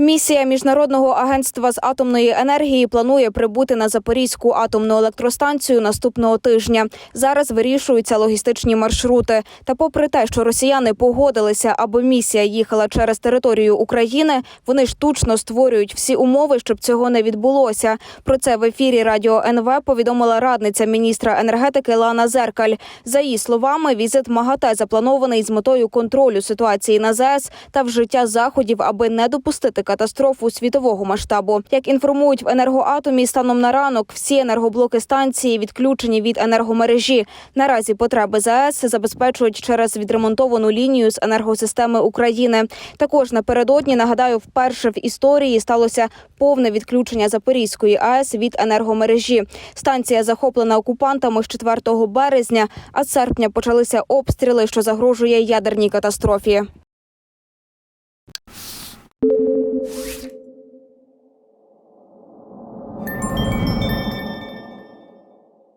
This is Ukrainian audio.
Місія міжнародного агентства з атомної енергії планує прибути на Запорізьку атомну електростанцію наступного тижня. Зараз вирішуються логістичні маршрути. Та, попри те, що росіяни погодилися, аби місія їхала через територію України, вони штучно створюють всі умови, щоб цього не відбулося. Про це в ефірі радіо НВ повідомила радниця міністра енергетики Лана Зеркаль. За її словами, візит МАГАТЕ запланований з метою контролю ситуації на ЗАЕС та вжиття заходів, аби не допустити катастрофу світового масштабу. Як інформують в енергоатомі, станом на ранок всі енергоблоки станції відключені від енергомережі. Наразі потреби ЗАЕС забезпечують через відремонтовану лінію з енергосистеми України. Також напередодні нагадаю, вперше в історії сталося повне відключення Запорізької АЕС від енергомережі. Станція захоплена окупантами з 4 березня, а з серпня почалися обстріли, що загрожує ядерній катастрофі.